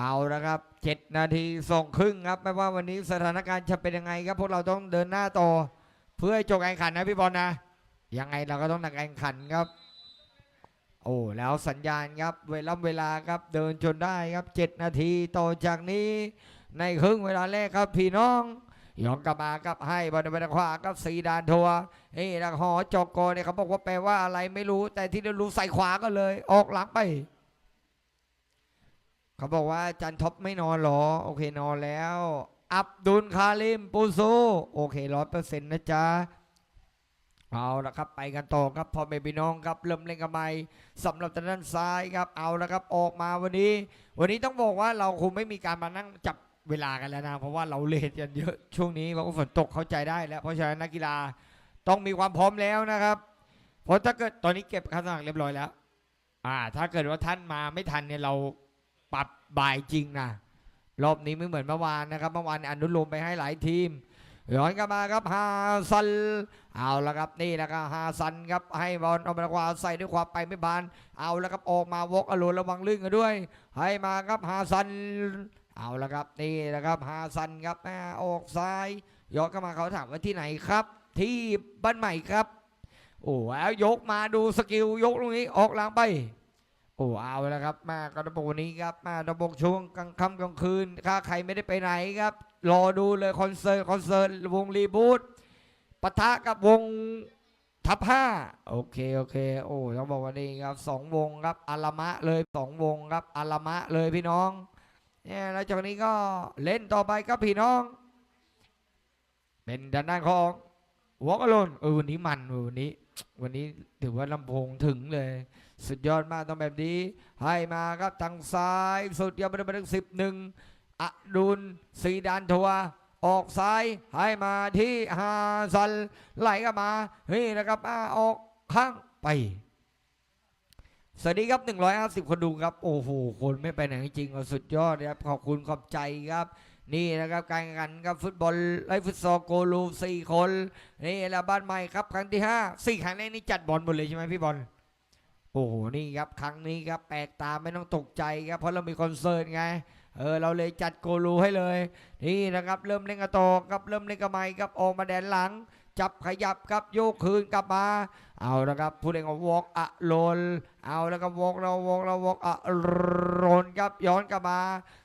เอาละครับเจ็ดนาทีส่งครึ่งครับ ไม่ว่าวันนี้สถานการณ์จะเป็นยังไงครับ พวกเราต้องเดินหน้าต่อ เพื่อให้จบการแข่งขันนะพี่บอลนะ ยังไงเราก็ต้องนักแข่งขันครับ โอ้ แล้วสัญญาณครับ เวลาเวลาครับเดินจนได้ครับเจ็ดนาทีต่อจากนี้ ในครึ่งเวลาแรกครับพี่น้องย้อนกลับมาครับให้บอลในบอลขวาครับสีดานทัวร์นี่นะหอจอกโกเนี่ยเขาบอกว่าแปลว่าอะไรไม่รู้ แต่ที่เรารู้ใส่ขวาก็เลย ออกหลังไป เขาบอกว่าจันท็อปไม่นอนหรอ โอเคนอนแล้ว อับดุลคาริมปูซูโอเคร้อยเปอร์เซ็นต์นะจ๊ะเอาละครับไปกันต่อครับพอแม่พี่น้องครับเริ่มเล่นกันใหม่สำหรับทางด้านซ้ายครับเอาละครับออกมาวันนี้ วันนี้ต้องบอกว่าเราคงไม่มีการมานั่งจับเวลากันแล้วนะเพราะว่าเราเลทกันเยอะช่วงนี้เพราะฝนตกเข้าใจได้แล้ว เพราะฉะนั้นนักกีฬาต้องมีความพร้อมแล้วนะครับเพราะถ้าเกิดตอนนี้เก็บค่าสมัครเรียบร้อยแล้ว อ่า ถ้าเกิดว่าท่านมาไม่ทันเนี่ยเรา บ่ายจริงนะรอบนี้ไม่เหมือนเมื่อวานนะครับเมื่อวานอนุโลมไปให้หลายทีมย้อนกลับมาครับฮาซันเอาละครับนี่นะครับฮาซันครับให้บอลออกมาขวาใส่ด้วยความไปไม่บาน เอาละครับออกมาวกอโลระวังลื่นกันด้วย ให้มาครับฮาซัน เอาละครับนี่นะครับฮาซันครับแม่ออกซ้ายย้อนกลับมาเขาถามว่าที่ไหนครับ ที่บ้านใหม่ครับโอ้แล้วยกมาดูสกิลยกตรงนี้ออกหลังไป โอ้เอาแล้วครับ มากระบอกนี้ครับ มาระบช่วงกลางค่ำกลางคืนถ้าใครไม่ได้ไปไหนครับ รอดูเลยคอนเสิร์ตคอนเสิร์ตวงรีบูทปะทะกับวงทับห้าโอเค โอเค โอ้ต้องบอกว่านี่ครับสองวงครับอารมะเลยสองวงครับอารมะเลยพี่น้องเนี่ยแล้วจากนี้ก็เล่นต่อไปครับพี่น้อง เป็นด้านด้านของวอลกอลนเออวันนี้มันวันนี้ วันนี้ถือว่าลำโพงถึงเลย สุดยอดมากต้องแบบนี้ ให้มาครับทางซ้ายสุดยอดไปถึงสิบหนึ่งอดุลสีดานทัวออกซ้ายให้มาที่ฮาซันไหลก็มานี่นะครับอาออกข้างไปสวัสดีครับ 150 คนดูครับ โอ้โห คนไม่ไปไหนจริงสุดยอดครับ ขอบคุณขอบใจครับ นี่นะครับการแข่งขันครับฟุตบอลไลฟ์ฟุตซอลโกลูสี่คน นี่แหละบ้านใหม่ครับ ครั้งที่ห้าสี่ครั้งแรกนี่จัดบอลหมดเลยใช่ไหมพี่บอล โอ้โห นี่ครับครั้งนี้ครับแปลกตาไม่ต้องตกใจครับเพราะเรามีคอนเสิร์ตไง เออเราเลยจัดโกลูให้เลย นี่นะครับเริ่มเล่นกระโตอครับเริ่มเล่นกระไม้ครับออกมาแดนหลัง จับขยับครับโยกคืนกลับมา เอาละครับผู้เล่นของวอกอะโลนเอาแล้วก็วอกเราวอกเราวอกอะโรนครับย้อนกลับมา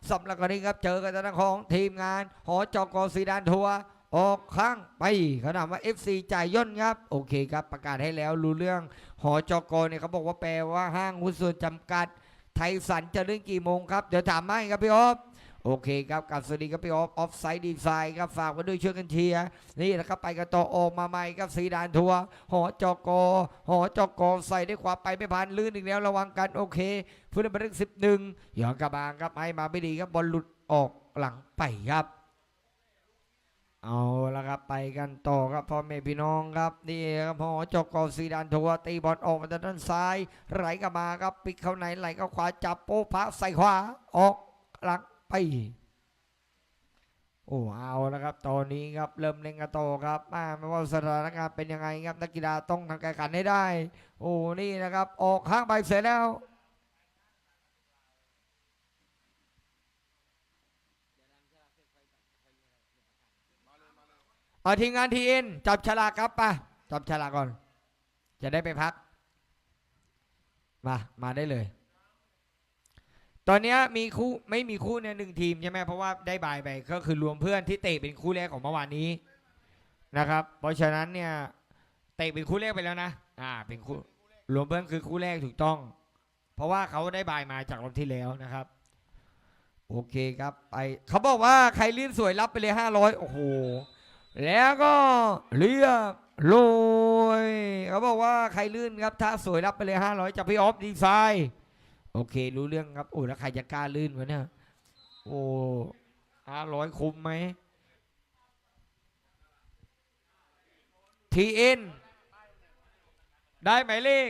สำหรับกรณีครับเจอกันทางด้านของทีมงานหอจกสีดานทัวร์ ออกข้างไปเขาถามว่า FC จ่ายย่นครับ โอเคครับ ประกาศให้แล้วรู้เรื่องหอจอกเนี่ยเขาบอกว่าแปลว่าห้างหุ้นส่วนจำกัด ไทยสันจะเรื่องกี่โมงครับ เดี๋ยวถามให้ครับพี่ออฟโอเคครับกับสวัสดีครับพี่ออฟออฟไซด์ดีไซน์ครับฝากไว้ด้วยช่วยกันเชียร์นี่นะครับไปกันต่อออกมาใหม่ครับสีดานทัวหอจอกหอจอกใส่ได้ความไปไม่ผ่านลื่นอีกแล้วระวังกันโอเคผู้เล่นหมายเลขสิบหนึ่งย้อนกลับมาครับให้มาไม่ดีครับบอลหลุดออกหลังไปครับ เอาละครับไปกันต่อครับพ่อแม่พี่น้องครับนี่ครับหอจกสีดานทัวตีบอลออกมาทางด้านซ้าย ไหลกลับมาครับปิดเข้าในไหลเข้าขวาจับโป๊ะพระใส่ขวาออกหลังไปโอ้เอาแล้วครับตอนนี้ครับเริ่มเล่นกันต่อครับมาไม่ว่าสถานการณ์เป็นยังไงครับนักกีฬาต้องทำการแข่งขันให้ได้ โอ้นี่นะครับ ออกข้างไปเสร็จแล้ว เอาทีมงานทีเอ็นจับฉลากครับป่ะจับฉลากก่อน จะได้ไปพัก มา มาได้เลย ตอนนี้มีคู่ไม่มีคู่ในหนึ่งทีมใช่ไหมเพราะว่าได้บายไปก็คือรวมเพื่อนที่เตะเป็นคู่แรกของเมื่อวานนี้นะครับ เพราะฉะนั้นเนี่ยเตะเป็นคู่แรกไปแล้วนะ อ่า เป็นคู่รวมเพื่อนคือคู่แรกถูกต้อง เพราะว่าเขาได้บายมาจากรอบที่แล้วนะครับ โอเคครับไปเขาบอกว่าใครลื่นสวยรับไปเลยห้าร้อยโอ้โห แล้วก็เรียบโรยเขาบอกว่าใครลื่นครับถ้าสวยรับไปเลยห้าร้อยจากพี่ออฟดีไซน์โอเค รู้เรื่องครับโอ้แล้วใครจะกล้าลื่นวะเนี่ยโอ้ห้าร้อยคุ้มไหมทีเอ็นได้หมายเลข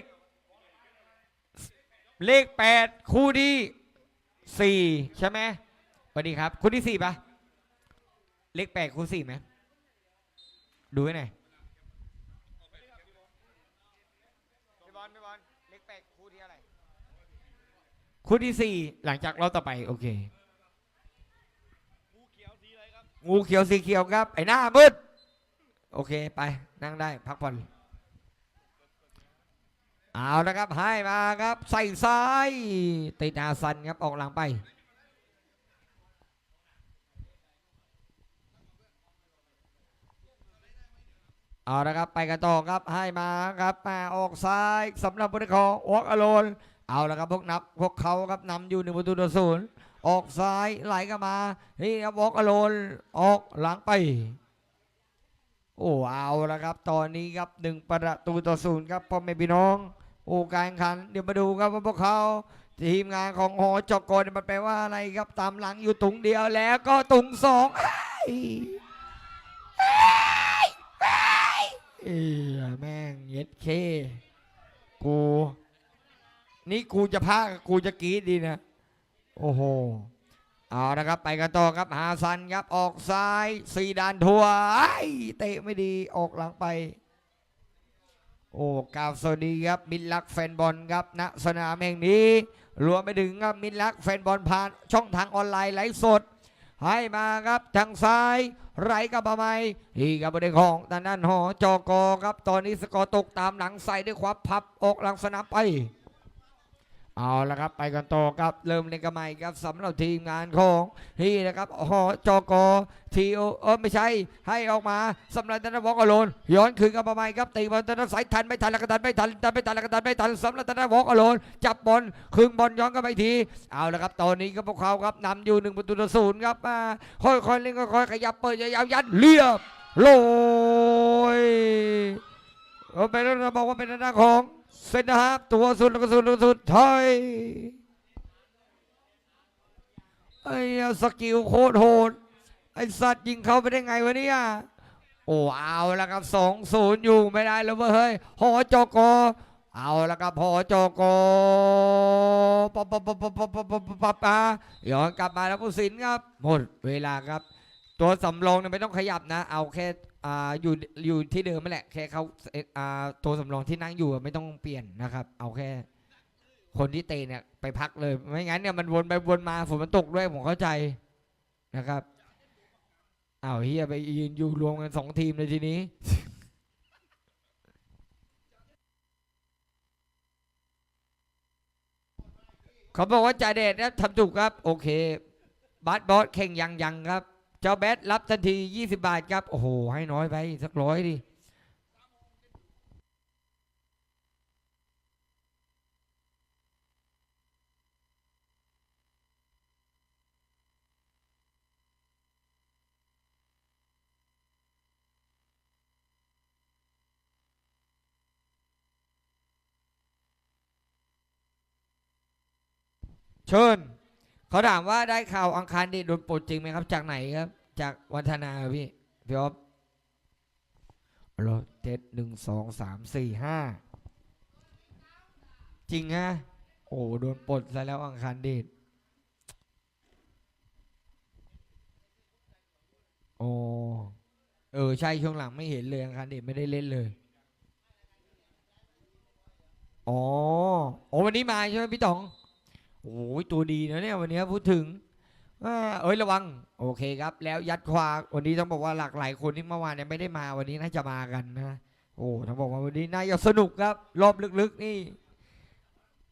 เลขแปดคู่ที่สี่ใช่ไหมสวัสดีครับ คู่ที่สี่ปะเลขแปดคู่สี่ไหม ดูให้หน่อยพี่บอลพี่บอลเล็กแปดคู่ที่อะไรคู่ที่สี่หลังจากรอบต่อไป โอเค งูเขียวสีอะไรครับงูเขียวสีเขียวครับ ไอหน้ามืดโอเคไปนั่งได้พักผ่อนเอาละครับให้มาครับ ใส่ซ้ายติดอาซันครับออกหลังไป เอาละครับไปกันต่อครับให้มาครับมาออกซ้ายสำหรับผู้เล่นของวอกอโลนเอาละครับพวกนับพวกเขาครับนำอยู่หนึ่งประตูต่อศูนย์ออกซ้ายไหลกันมานี่ครับวอกอโลนออกหลังไป โอ้เอาละครับ ตอนนี้ครับหนึ่งประตูต่อศูนย์ครับพ่อแม่พี่น้องโอ้การแข่งขัน เดี๋ยวมาดูครับว่าพวกเขาทีมงานของหอจกรมันแปลว่าอะไรครับตามหลังอยู่ตุงเดียวแล้วก็ตุงสองอ้าย เอ้ยแม่งเย็ดเค กู นี่กูจะพากกูจะกรีดดีนะ โอ้โห เอานะครับ ไปกันต่อครับ ฮาซันครับ ออกซ้ายสีดานทัวไอเตะไม่ดี ออกหลังไป โอ้กาบสวัสดีครับ มิตรรักแฟนบอลครับณสนามแห่งนี้ รวมไปถึงครับมิตรรักแฟนบอลผ่านช่องทางออนไลน์ไลฟ์สด ให้มาครับทางซ้ายไรกับประไมที่กับบริของทางด้านหอจอกอครับ ตอนนี้สกอร์ตกตามหลังใส่ด้วยความพับออกหลังสนามไป เอาละครับไปกันต่อครับเริ่มเล่นกันใหม่ครับสำหรับทีมงานของนี่นะครับหอจอกทีโอเออไม่ใช่ให้ออกมาสำหรับธนวอกอโลนย้อนคืนกันประมาณครับตีบอลธนสายทันไม่ทันล้วก็ทันไม่ทันทันไม่ทันล้วก็ทันไม่ทันสำหรับธนวอกอโลนจับบอลคืนบอลย้อนกันไปทีเอาละครับตอนนี้ก็พวกเขาครับนำอยู่หนึ่งประตูต่อศูนย์ครับมาค่อยๆเล่นค่อยๆขยับเปิดยาวยัดเรียบโลยเอาไปแล้วนะบอกว่าเป็นหน้าของ เซนนะครับตัวสุดแล้วก็สุดแล้วสุดถอยไอ้สกิลโคตรโหดไอ้สัตว์ยิงเขาไปได้ไงวะเนี่ยโอ้เอาล้วครับสองศูนย์อยู่ไม่ได้แล้วเฮ้ยหอจกเอาล้วครับหอจกปั๊บปั๊บปั๊บปั๊บปั๊บปั๊บปั๊บปั๊บปั๊บอะย้อนกลับมาแล้วก็สินครับ หมดเวลาครับ ตัวสำรองเนี่ยไม่ต้องขยับนะ เอาแค่ อ่าอยู่อยู่ที่เดิมนั่นแหละแค่เขาเอ่ออ่าตัวสำรองที่นั่งอยู่อะไม่ต้องเปลี่ยนนะครับ เอาแค่ คนที่เตะเนี่ยไปพักเลย ไม่งั้นเนี่ยมันวนไปวนมาฝนมันตกด้วยผมเข้าใจนะครับอ้าวเฮียไปยืนอยู่รวมกันสองทีมเลยทีนี้ เขาบอกว่าจ่าเดชนะทำถูกครับ โอเคบัสบอสเข่งยังยังครับ เจ้าแบทรับทันที 20 บาทครับ โอ้โห ให้น้อยไปสักร้อยดิเชิญ เขาถามว่าได้ข่าวอังคารเดชโดนปลดจริงไหมครับ จากไหนครับ จากวันธนาพี่พี่อ๊อฟรถเจ็ดหนึ่งสองสามสี่ห้าจริงฮะโอ้โดนปลดซะแล้วอังคารเดชโอ้เออ ใช่ช่วงหลังไม่เห็นเลยอังคารเดชไม่ได้เล่นเลยอ๋อโอ้วันนี้มาใช่ไหมพี่ต๋อง โอ้ยตัวดีนะเนี่ยวันนี้พูดถึงเอ้ยระวัง โอเคครับ แล้วยัดควาวันนี้ต้องบอกว่าหลากหลายคนที่เมื่อวานเนี่ยไม่ได้มาวันนี้น่าจะมากันนะโอ้ต้องบอกว่าวันนี้น่าจะสนุกครับ รอบลึกๆนี่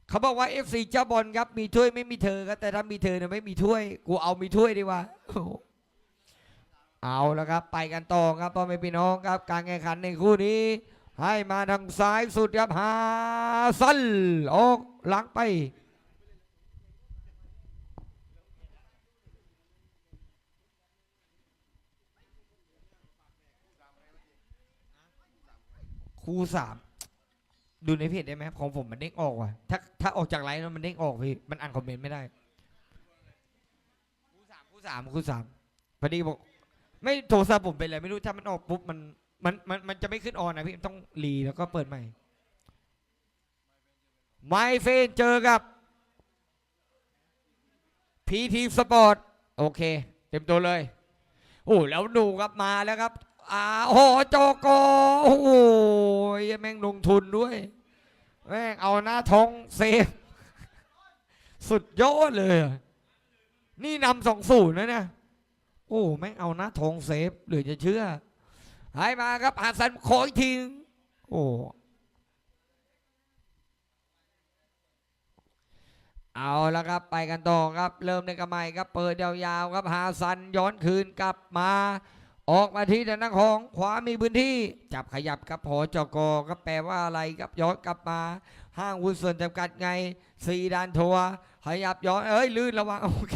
เขาบอกว่า FC เจ้าบอลครับมีถ้วยไม่มีเธอครับแต่ถ้ามีเธอเนี่ยไม่มีถ้วย กูเอามีถ้วยดีกว่าเอาแล้วครับ ไปกันต่อครับพ่อแม่พี่น้องครับ การแข่งขันในคู่นี้ ให้มาทางซ้ายสุดครับฮาซันออกหลังไป คูสามดูในเพจได้ไหมของผมมันเด้งออกว่ะถ้าถ้าออกจากไลน์แล้วมันเด้งออกพี่มันอ่านคอมเมนต์ไม่ได้คูสามคูสามคูสามพอดีบอกไม่โทรศัพท์ผมเป็นไรไม่รู้ถ้ามันออกปุ๊บมันมันมันมันจะไม่ขึ้นออนนะพี่ต้องรีแล้วก็เปิดใหม่ไมเฟนเจอกับพีทีสปอร์ตโอเค เต็มตัวเลยโอ้แล้วดูครับมาแล้วครับ อาโอโหจกโอ้โหแม่งลงทุนด้วย แม่งเอาหน้าทองเซฟ สุดยอดเลย นี่นำสองศูนย์นะเนี่ย โอ้แม่งเอาหน้าทองเซฟหรือจะเชื่อให้มาครับอาสันขออีกทีนึงโอ้เอาละครับไปกันต่อครับ เริ่มในกระไมครับ เปิดยาวๆครับ หาสันย้อนคืนกลับมา ออกมาที่ด้านหน้าของขวามีพื้นที่ จับขยับครับพอจกก็แปลว่าอะไรครับย้อนกลับมา ห้างหุ้นส่วนจำกัดไงสีดานทัวขยับย้อนเอ้ยลื่นระวังโอเค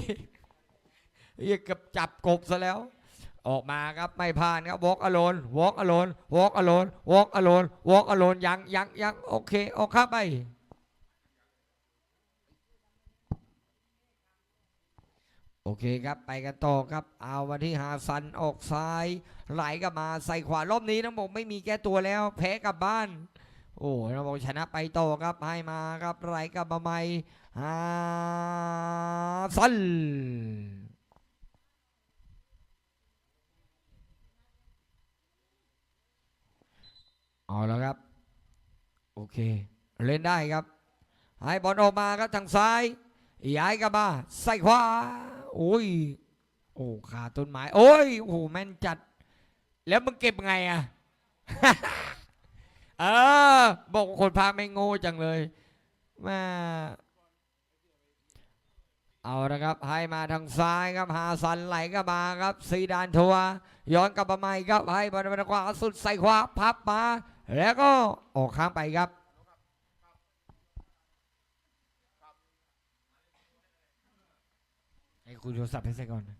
เรียกกับจับกบซะแล้ว ออกมาครับไม่ผ่านครับวอล์กอโลนวอล์กอโลนวอล์กอโลนวอกอโลนวอกอโลนยังยังยังโอเคออกข้าไป โอเคครับไปกันต่อครับ เอาวันที่หาซันออกซ้าย ไหลกลับมาใส่ขวารอบนี้น้องบอกไม่มีแก้ตัวแล้ว แพ้กลับบ้าน โอ้น้องบอกชนะไปต่อครับให้มาครับไหลกลับมาใหม่หาซันเอาแล้วครับ โอเค เล่นได้ครับ ให้บอลออกมาครับทางซ้ายย้ายกลับมาใส่ขวา โอ้ย โอ้ขาต้นไม้ โอ้ย โอ้โหแม่นจัด แล้วมึงเก็บไงอะเออ บอกคนพาไม่โง่จังเลยแมาเอาละครับ ให้มาทางซ้ายครับ หาสันไหลก็มาครับ ซีดานทัว ย้อนกลับมาใหม่ครับ ให้บอลไปาขวาสุดใส่ขวาพับมา แล้วก็ออกข้างไปครับ ให้คุยโทรศัพท์ให้เสร็จก่อนนะ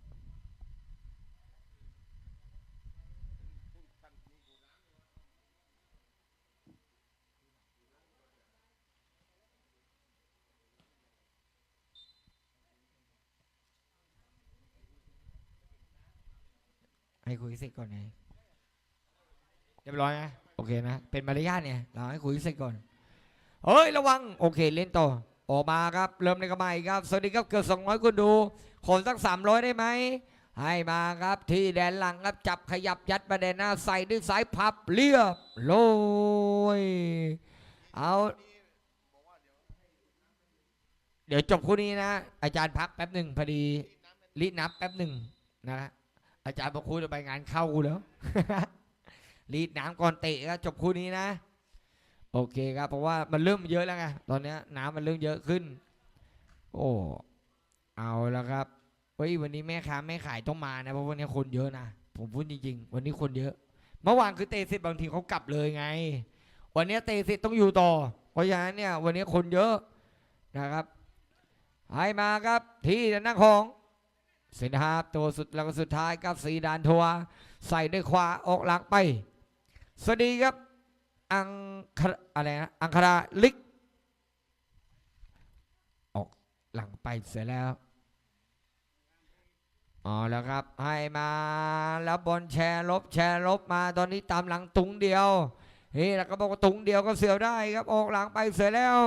ให้คุยเสร็จก่อนไงเรียบร้อยนะโอเคนะเป็นมารยาทเนี่ยเราให้คุยเสร็จก่อนเฮ้ยระวังโอเคเล่นต่อออกมาครับ เริ่มในกระไมครับ สวัสดีครับเกือบ200คนดู ขนสัก 300 ได้ไหม ให้มาครับที่แดนหลังครับจับขยับยัดประเด็นหน้าใส่ด้วยสายพับเรียบโรยเอาเดี๋ยวจบคู่นี้นะ อาจารย์พักแป๊บหนึ่งพอดีรีดนับแป๊บหนึ่งนะอาจารย์บอกคุยจะไปงานเข้ากูแล้วรีดน้ำก่อนเตะก็จบคู่นี้นะ โอเคครับ เพราะว่ามันเริ่มเยอะแล้วไงตอนนี้น้ำมันเริ่มเยอะขึ้น โอ้ เอาแล้วครับเฮ้ยวันนี้แม่ค้าแม่ขายต้องมานะเพราะวันนี้คนเยอะนะผมพูดจริง ๆ วันนี้คนเยอะ เมื่อวานคือเตะเสร็จบางทีเขากลับเลยไง วันนี้เตะเสร็จต้องอยู่ต่อ เพราะฉะนั้นเนี่ยวันนี้คนเยอะนะครับให้มาครับที่ด้านหน้าของเซนฮาร์ตัวสุดแล้วก็สุดท้ายกับสีดานทัวใส่ด้วยขวาออกหลังไปสวัสดีครับ อังคาอะไรนะอังคาราลิก ออกหลังไปเสร็จแล้ว อ๋อแล้วครับให้มาแล้วบอลแชร์ลบแชร์ลบมาตอนนี้ตามหลังตุงเดียวเฮ้ยแล้วก็บอกว่าตุงเดียวก็เสียได้ครับออกหลังไปเสร็จแล้ว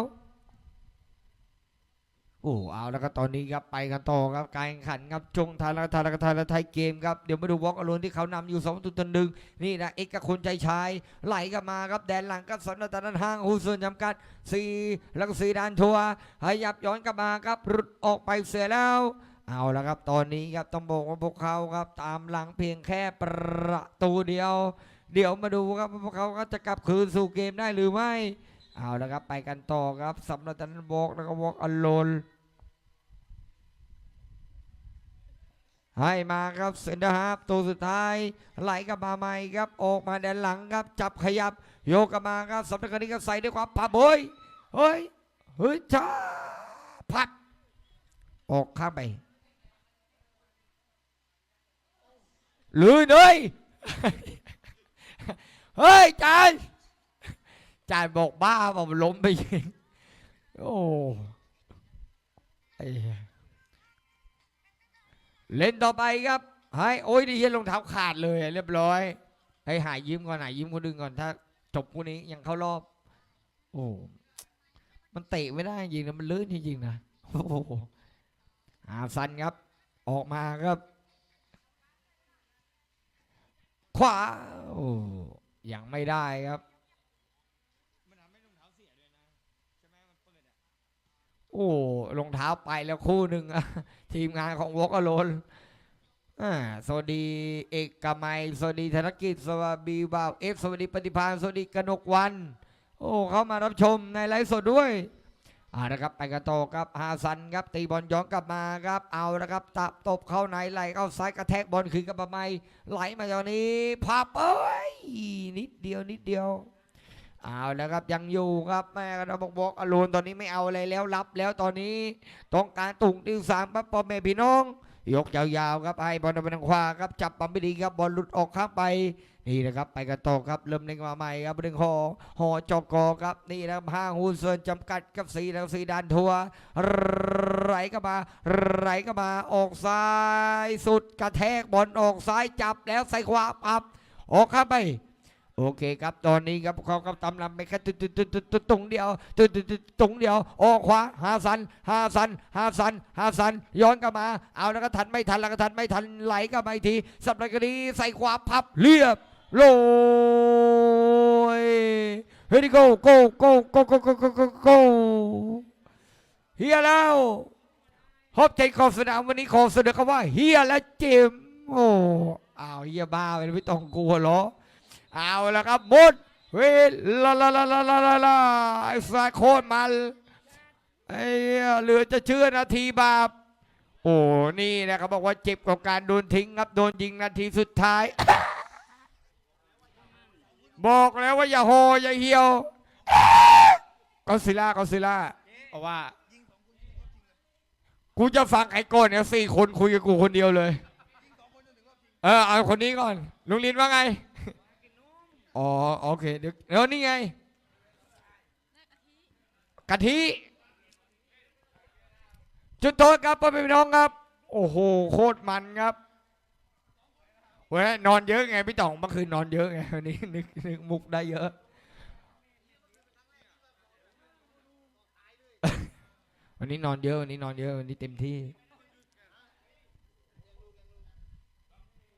โอ้เอาแล้วก็ตอนนี้ครับไปกันต่อครับการแข่งขันครับจงทายและทายและทายและไทยเกมครับเดี๋ยวมาดูวอล์กอลูนที่เขานำอยู่2ตุนหนึ่งนี่นะเอกกับคนใจชายไหลกับมาครับแดนหลังก็สนตานห้างหูส่วนจำกัดสีแล้วก็สีดานทัวร์ขยับย้อนกลับมาครับหลุดออกไปเสียแล้ว เอาแล้วครับตอนนี้ครับต้องบอกว่าพวกเขาครับ ตามหลังเพียงแค่ประตูเดียว เดี๋ยวมาดูครับพวกเขาก็จะกลับคืนสู่เกมได้หรือไม่ เอาแล้วครับไปกันต่อครับสำหรับตันบอกแล้วก็วอล์กอลูนให้มาครับเซนเตอร์ฮาฟตัวสุดท้าย ไหลกลับมาใหม่ครับออกมาแดนหลังครับจับขยับ โยกกลับมาครับสำนักานนี้ก็ใส่ด้วยความปับเฮ้ยเฮ้ยเฮ้ยช้าพัด ออกข้างไป ลื่นเฮ้ยเฮ้ยจานจานบอกบ้าบอกล้มไปเองโอ้ไอเหี้ยเล่นต่อไปครับให้โอ้ยดิเฮียรองเท้าขาดเลย เรียบร้อย ให้หายยิ้มก่อนหายยิ้มคนดึงก่อนถ้าจบคู่นี้ยังเข้ารอบ โอ้มันเตะไม่ได้จริงนะมันลื่นจริงๆนะโอ้อาซันครับ ออกมาครับ ขวาโอ้ยังไม่ได้ครับโอ้รองเท้าไปแล้วคู่หนึ่งอะทีมงานของวอกอโลนอ่าสวัสดีเอกกมัยสวัสดีธนกิจสวัสดีบ่าวเอฟสวัสดีปฏิภาณสวัสดีกนกวัน โอ้ เข้ามารับชมในไลฟ์สดด้วย อ่านะครับไปกันต่อครับฮาซันครับตีบอลย้อนกลับมาครับ เอาละครับตับตบเข้าในไหลเข้าซ้ายกระแทกบอลคืนกลับมาไม่ไหลมาตอนนี้พับเอ้ยนิดเดียวนิดเดียวเอาแล้วครับยังอยู่ครับแม่กระบอกบอกอลูนตอนนี้ไม่เอาอะไรแล้วรับแล้วตอนนี้ต้องการตุ่งดิวสามปั๊บปอมแม่พี่น้อง ยกยาวๆครับให้บอลไปทางขวาครับจับปั๊มไม่ดีครับบอลหลุดออกข้างไปนี่นะครับไปกันต่อครับเริ่มเล่นมาใหม่ครับเรื่องหอหอจอกกอครับนี่นะครับห้างหุ้นส่วนจำกัดกับสีแล้วสีดานทัวร์ไหลก็มาไหลก็มาออกซ้ายสุดกระแทกบอลออกซ้ายจับแล้วใส่ขวาปับออกข้างไป โอเคครับตอนนี้ครับเขาก็ตำลำไปแค่ตุดตุดตุดตุดตุดตรงเดียวตุดตุดตุดตรงเดียวออกขวาหาสันหาสันหาสันหาสัน ย้อนกลับมา เอาแล้วก็ทันไม่ทันแล้วก็ทันไม่ทันไหลกลับมาอีกทีสับไรก็ดีใส่ขวาพับเรียบโรยเฮ้ยโก้โก้โก้โก้โก้โก้โก้โก้โก้เฮียแล้วฮอบใจขอบสนามวันนี้ขอเสนอคำว่าเฮียและเจมโอ้อ้าวเฮียบ้าไปไม่ต้องกลัวหรอ เอาละครับหมดเวลาลาลาลาลาลาลาไอ้สายโคตรมันไอ้เหี้ยเหลือจะเชื่อนาทีบาปโอ้นี่นะเขาบอกว่าเจ็บกับการโดนทิ้งครับโดนยิงนาทีสุดท้าย บอกแล้วว่าอย่าโหอย่าเหี่ยวกอซิล่ากอซิล่าเอาว่า กูจะฟังไอ้โก้เนี่ยสี่คนคุยกับกูคนเดียวเลย เออเอาคนนี้ก่อนลุงลินว่าไง อ๋อโอเคเดี๋ยวแล้วนี่ไงกะทิจุดโทษครับพ่อพี่น้องครับ โอ้โหโคตรมันครับเว้ยนอนเยอะไงพี่ต่องเมื่อคืนนอนเยอะไงวันนี้นึกนึกมุกได้เยอะ วันนี้นอนเยอะวันนี้นอนเยอะวันนี้เต็มที่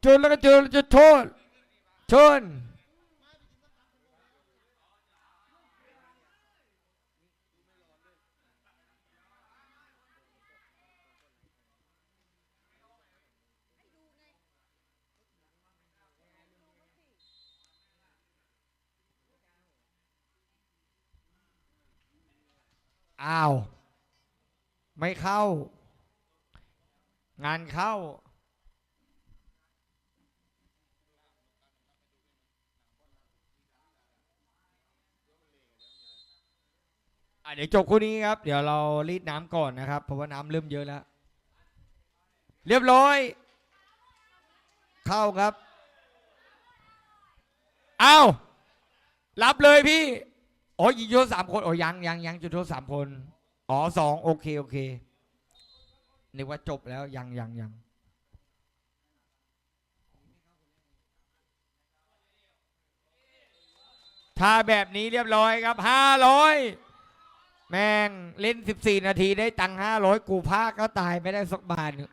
จนแล้วก็เจอจุดโทษชน อ้าว ไม่เข้า งานเข้าอเดี๋ยวจบคู่นี้ครับ เดี๋ยวเรารีดน้ำก่อนนะครับ เพราะว่าน้ำเริ่มเยอะแล้ว เรียบร้อย เข้าครับอ้าวรับเลยพี่ อ๋อยิงโทษสามคนอ๋อยังยังยังจุดโทษสามคน อ๋อสองโอเคโอเคนึกว่าจบแล้วยังยังยังถ้าแบบนี้เรียบร้อยครับห้าร้อยแม่งเล่นสิบสี่นาทีได้ตังห้าร้อยกูพาก็ตายไม่ได้สักบาทหนึ่ง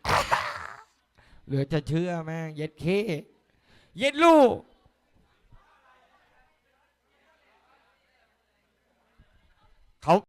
เหลือจะเชื่อแม่งเย็ดเคเย็ดลูก